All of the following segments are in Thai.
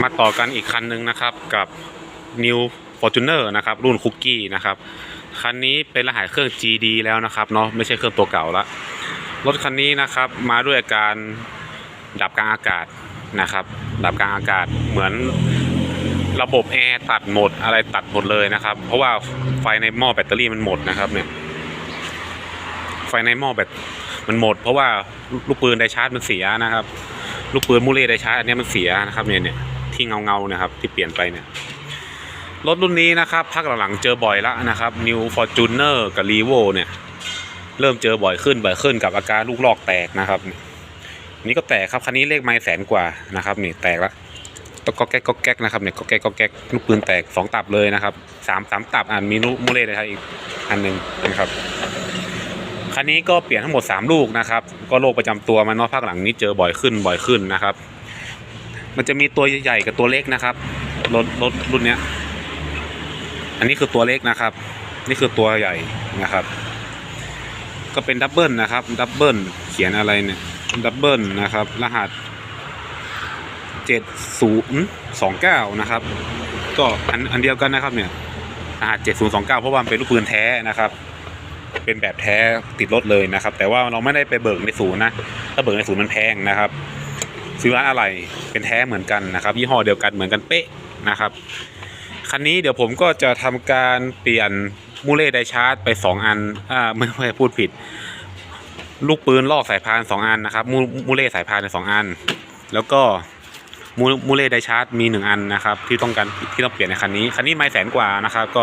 มาต่อกันอีกคันหนึ่งนะครับกับ New Fortuner นะครับรุ่นคุกกี้นะครับคันนี้เป็นรหัสเครื่อง GD แล้วนะครับเนาะไม่ใช่เครื่องตัวเก่าละรถคันนี้นะครับมาด้วยอาการดับกลางอากาศนะครับดับกลางอากาศเหมือนระบบแอร์ตัดหมดอะไรตัดหมดเลยนะครับ เพราะว่าไฟในหม้อแบตเตอรี่มันหมดนะครับเนี่ยไฟในหม้อแบตมันหมด เพราะว่าลูกปืนไดชาร์จมันเสียนะครับ ลูกปืนมูเล่ไดชาร์จอันนี้มันเสียนะครับเนี่ยเนี่ย ที่เงาเงาๆเนะครับ ที่เปลี่ยนไปเนี่ย รถรุ่นนี้นะครับพักหลังๆเจอบ่อยแล้วนะครับ New Fortuner กับ r e v o เนี่ย เริ่มเจอบ่อยขึ้นบ่อยขึ้นกับอาการลูกลอกแตกนะครับ นี่ก็แตกครับคันนี้เลขไม้แสนกว่านะครับนี่แตกล้วตก็แก๊กก็แก๊กนะครับเนี่ยก็แก๊กก็แก๊กลูกปืนแตกสองตับเลยนะครับสามสามตับอ่านมีลูกมูเล่ไดชาร์จอีกอันหนึ่งนะครับคันนี้ก็เปลี่ยนทั้งหมด 3 ลูกนะครับ ก็โรคประจำตัวมันเนาะภาคหลังนี้เจอบ่อยขึ้นบ่อยขึ้นนะครับ มันจะมีตัวใหญ่กับตัวเล็กนะครับรถรถรุ่นเนี้ย อันนี้คือตัวเล็กนะครับ นี่คือตัวใหญ่นะครับ ก็เป็นดับเบิลนะครับดับเบิลเขียนอะไรเนี่ยดับเบิลนะครับ รหัสเจ็ดศูนย์สองเก้านะครับ ก็อันอันเดียวกันนะครับเนี่ยรหัสเจ็ดศูนย์สองเก้าเพราะว่ามันเป็นลูกปืนแท้นะครับเป็นแบบแท้ติดรถเลยนะครับ แต่ว่าเราไม่ได้ไปเบิกในศูนย์นะถ้าเบิกในศูนย์มันแพงนะครับ ซื้อร้านอะไรเป็นแท้เหมือนกันนะครับ ยี่ห้อเดียวกันเหมือนกันเป๊ะนะครับ คันนี้เดี๋ยวผมก็จะทำการเปลี่ยนมูเล่ไดชาร์จไป 2 อันอ่าไม่ไม่พูดผิด ลูกปืนลอกสายพาน 2 อันนะครับมูมูเล่สายพานในสองอัน แล้วก็มูมูเล่ไดชาร์จมี 1 อันนะครับ ที่ต้องการที่ต้องเปลี่ยนในคันนี้คันนี้ไม่แสนกว่านะครับก็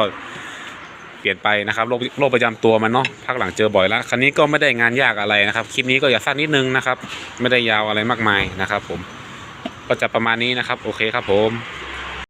เปลี่ยนไปนะครับโรคโรคประจำตัวมันเนาะพักหลังเจอบ่อยแล้วคันนี้ก็ไม่ได้งานยากอะไรนะครับคลิปนี้ก็อย่าสั้นนิดนึงนะครับ ไม่ได้ยาวอะไรมากมายนะครับ ผมก็จะประมาณนี้นะครับ โอเคครับผม